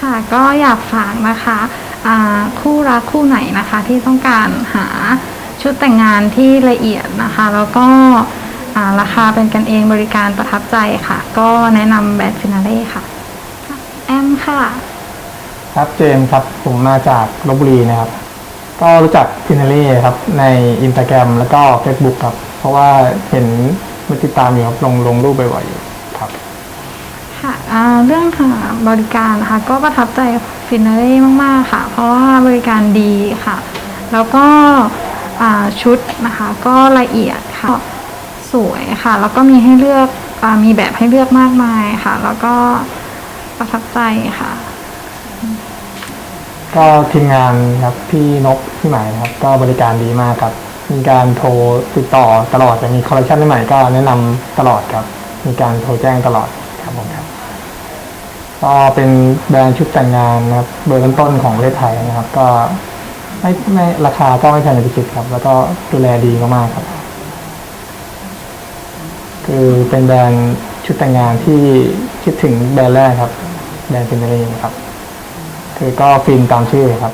ค่ะก็อยากฝากนะคะคู่รักคู่ไหนนะคะที่ต้องการหาชุดแต่งงานที่ละเอียดนะคะ แล้วก็ราคาเป็นกันเองบริการประทับใจค่ะ ก็แนะนำแบรนด์ฟินาเล่ค่ะ แอมค่ะ ครับเจมส์ครับ ผมมาจากลบบุรีนะครับ ก็รู้จักฟินาเล่ครับในอินสตาแกรมแล้วก็ Facebook ครับ เพราะว่าเห็นมันติดตามอยู่ครับลงลงรูปบ่อยๆอยู่ ค่ะเรื่องค่ะบริการนะคะก็ประทับใจฟินาเล่มาก ๆ ค่ะ เพราะว่าบริการดีค่ะ แล้วก็ชุดนะคะก็ละเอียดค่ะ สวยค่ะ แล้วก็มีให้เลือกอมีแบบให้เลือกมากมายค่ะ แล้วก็ประทับใจค่ะ ก็ทีมงานครับพี่นกพี่หมายนะครับ ก็บริการดีมากครับ มีการโทรติดต่อตลอดจะมีคอลเลคชันใหม่ๆก็แนะนำตลอดครับ มีการโทรแจ้งตลอดครับผมครับ ก็เป็นแบรนด์ชุดแต่งงานนะครับเบอร์ต้นๆของประเทศไทยนะครับ ก็ไม่ไม่ราคาก็ไม่แพงอย่างที่คิดครับ แล้วก็ดูแลดีมากๆครับ คือเป็นแบรนด์ชุดแต่งงานที่คิดถึงแบรนด์แรกครับ แบรนด์ฟินาเล่ครับ คือก็ฟินตามชื่อครับ